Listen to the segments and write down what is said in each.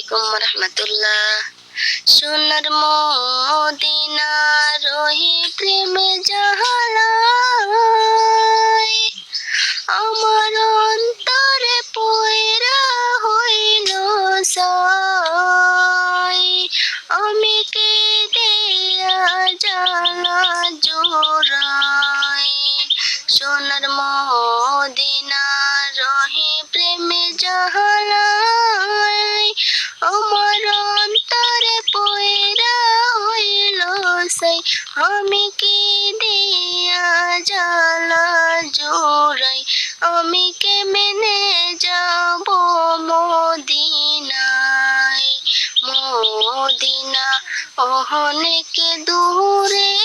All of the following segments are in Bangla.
আলাইকুম রহমতুল্লাহ। সোনার মদিনা রহি প্রেমে জাহালাই আমার অন্তরে পয়রা হইল সাই আমি কি দিয়া জালা জোড়াই? আমি কে মেনে যাব মদিনায়? মদিনা অনেক দূরে।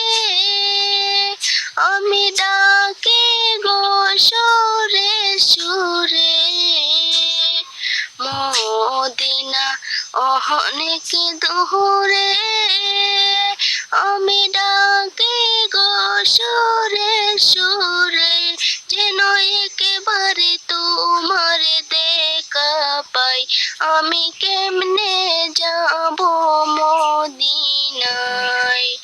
আমি ডাকে গো সরে সুরে। মদিনা অনেক দূরে। আমি কেমনে যাব মদিনায়?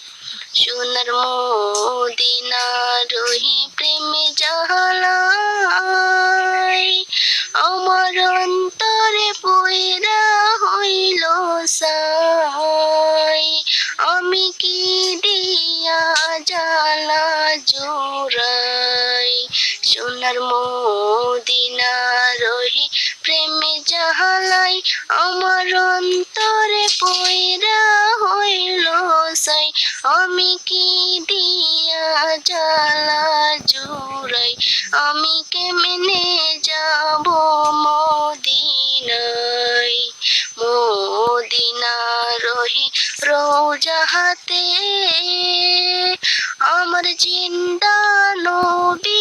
সোনার মদিনা রহি প্রেমে জাহালাই আমার অন্তরে পয়রা হইল সাই আমি কি দিয়া জালা জোড়াই? সোনার মদিনা রহি প্রেমে জাহালাই আমার অন্তরে পয়রা হইল সাই। আমি কি দিয়া জালা জুড়াই? আমি কেমনে যাব মদিনাই মদিনা রহি রোজাহাতে আমার জিন্দা নবী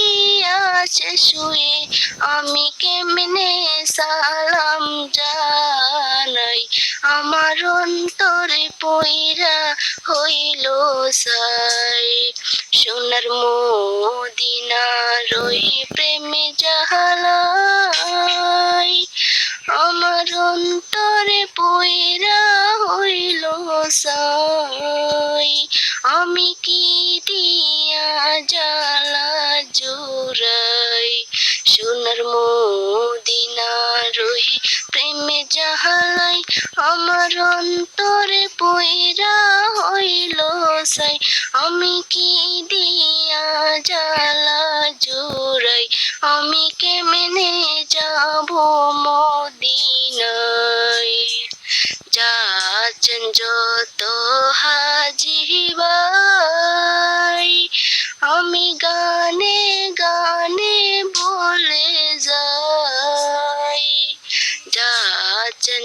আছে শুয়ে আমি কেমনে সালাম জানাই? আমার অন্তরে পয়রা হইল সাই। সোনার মদিনা রহি প্রেমে জাহালাই। আমার অন্তরে পয়রা হইল সাই। আমি কি দিয়া জালা জোড়াই সোনার মদিনা রহি প্রেমে জাহালাই আমার অন্তরে পয়রা হইল সাই। আমি কি দিয়া জালা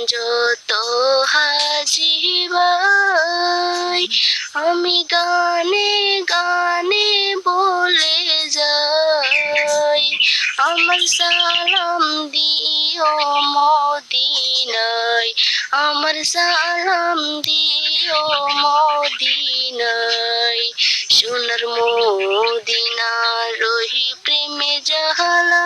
যত হাজিবাই আমি গানে গানে বলে যাই। আমার সালাম দিও মদিনাই আমার সালাম দিও মদিনাই সোনার মদিনা রহি প্রেমে জাহালা